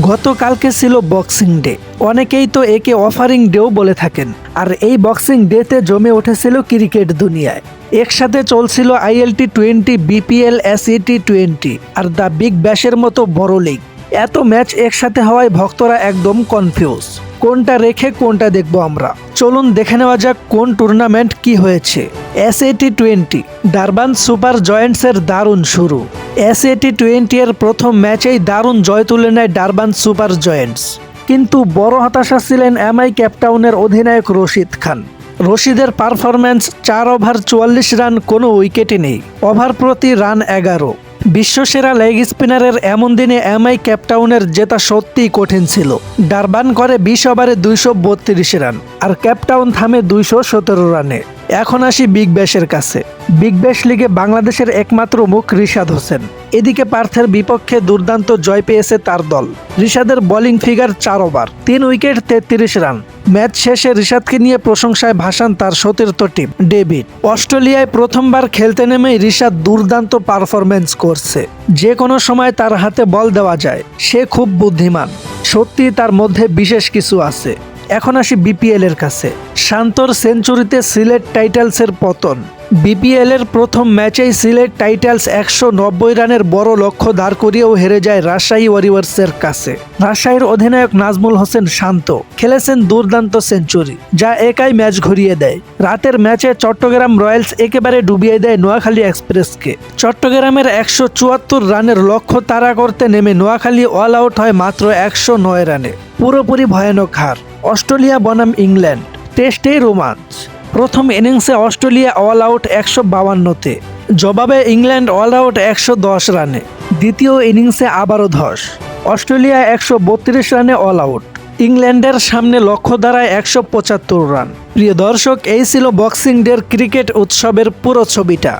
গতকালকে ছিল boxing day অনেকেই তো একে অফারিং ডেও বলে থাকেন। আর এই বক্সিং ডেতে জমে উঠেছিল ক্রিকেট দুনিয়ায়। একসাথে চলছিল ILT twenty BPL SET twenty R the big ব্যাশের মতো বড় লিগ এত ম্যাচ একসাথে হওয়ায় ভক্তরা একদম কনফিউজ কোনটা রেখে কোনটা দেখব আমরা? চলুন দেখে নেওয়া যাক কোন টুর্নামেন্ট কি হয়েছে। এস এটি টোয়েন্টি ডারবান সুপার জয়েন্টসের দারুণ শুরু। এস এটি টোয়েন্টি এর প্রথম ম্যাচেই দারুণ জয় তুলে নেয় ডারবান সুপার জয়েন্টস কিন্তু বড় হতাশা ছিলেন এমআই ক্যাপটাউনের অধিনায়ক রশিদ খান। রশিদের পারফরম্যান্স চার ওভার চুয়াল্লিশ রান কোনো উইকেটে নেই। ওভার প্রতি রান এগারো। বিশ্বসেরা লেগ স্পিনারের এমন দিনে এমআই ক্যাপটাউনের জেতা সত্যিই কঠিন ছিল। ডারবান করে বিশ ওভারে দুইশো বত্রিশ রান, আর ক্যাপটাউন থামে দুইশো সতেরো রানে। এখন আসি বিগ ব্যাশের কাছে। বিগ ব্যাশ লিগে বাংলাদেশের একমাত্র মুখ রিশাদ হোসেন। এদিকে পার্থের বিপক্ষে দুর্দান্ত জয় পেয়েছে তার দল। রিশাদের বোলিং ফিগার চার ওভার, তিন উইকেট তেত্রিশ রান। ম্যাচ শেষে রিশাদকে নিয়ে প্রশংসায় ভাসান তার সতীর্থ টিম, ডেভিড। অস্ট্রেলিয়ায় প্রথমবার খেলতে নেমেই রিশাদ দুর্দান্ত পারফরমেন্স করছে। যে কোনো সময় তার হাতে বল দেওয়া যায়, সে খুব বুদ্ধিমান। সত্যি তার মধ্যে বিশেষ কিছু আছে। এখন আসি বিপিএল এর কাছে। শান্তর সেঞ্চুরিতে সিলেট টাইটালসের পতন। বিপিএল এর প্রথম ম্যাচেই সিলেট টাইটালস একশো নব্বই রানের বড় লক্ষ্য দাঁড় করিয়েও হেরে যায় রাজশাহী ওয়ারিয়ার্সের কাছে। রাজশাহীর অধিনায়ক নাজমুল হোসেন শান্ত খেলেছেন দুর্দান্ত সেঞ্চুরি, যা একাই ম্যাচ ঘুরিয়ে দেয়। রাতের ম্যাচে চট্টগ্রাম রয়্যালস একেবারে ডুবিয়ে দেয় নোয়াখালী এক্সপ্রেসকে। চট্টগ্রামের একশো চুয়াত্তর রানের লক্ষ্য তাড়া করতে নেমে নোয়াখালী অল আউট হয় মাত্র একশো নয় রানে। পুরোপুরি ভয়ানক হার, অস্ট্রেলিয়া বনাম ইংল্যান্ড, টেস্টেই রোমাঞ্চ। প্রথম ইনিংসে অস্ট্রেলিয়া অল আউট একশো বাউান্নতে, জবাবে ইংল্যান্ড অল আউট একশো দশ রানে, দ্বিতীয় ইনিংসে আবারও ধস। অস্ট্রেলিয়া একশো বত্রিশ রানে অল আউট, ইংল্যান্ডের সামনে লক্ষ্য দ্বারায় একশো পঁচাত্তর রান। প্রিয় দর্শক, এই ছিল বক্সিং ডের ক্রিকেট উৎসবের পুরো ছবিটা।